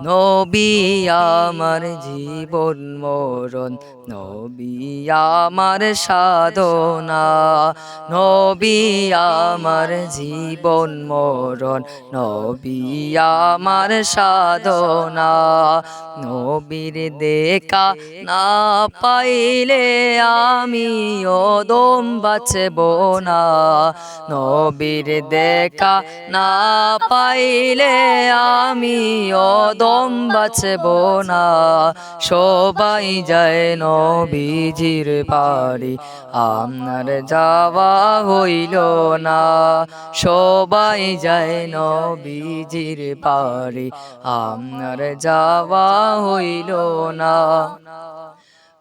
নবী আমার জীবন মরণ নবী আমার সাধনা নবী আমার জীবন মরণ নবী আমার সাধনা নবীর দেখা না পাইলে আমি ওদম বাঁচব না নবীর দেখা না পাইলে আমি ওদম বাঁচব না সবাই যায় নবীজির বাড়ি আমার যাওয়া হইল না সবাই যায় নবীজির বাড়ি আমার যাওয়া হইল না।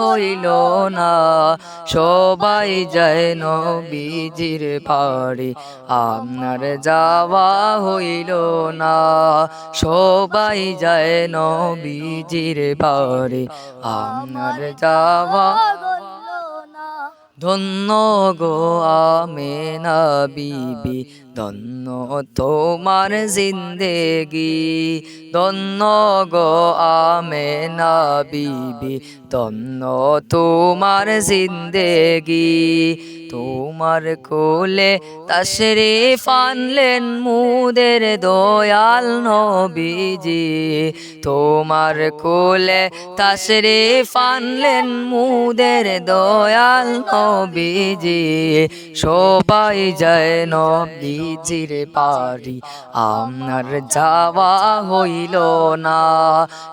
হইল না। সবাই যায় নবীজির বাড়ি আপনার যাওয়া হইল না। সবাই যায় নবীজির বাড়ি আপনার যাওয়া ধন্য গো আমেনা বিবি ধন্য তোমার জিন্দেগি। ধন্য গো আমেনা বিবি ধন্য তোমার জিন্দেগি। তোমার কোলে তাসরে ফানলেন মুদের দয়াল নবীজি। তোমার কোলে তাসরে ফানলেন মুদের দয়াল নবীজি। সবাই যায় নবীজির বাড়ি, আমার যাওয়া হইল না।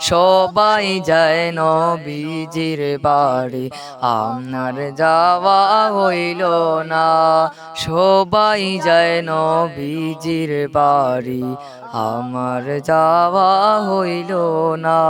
সবাই যায় নবীজির বাড়ি, আমার যাওয়া হইল না। সবাই যায় নবীজির বাড়ি, আমার যাওয়া হইল না।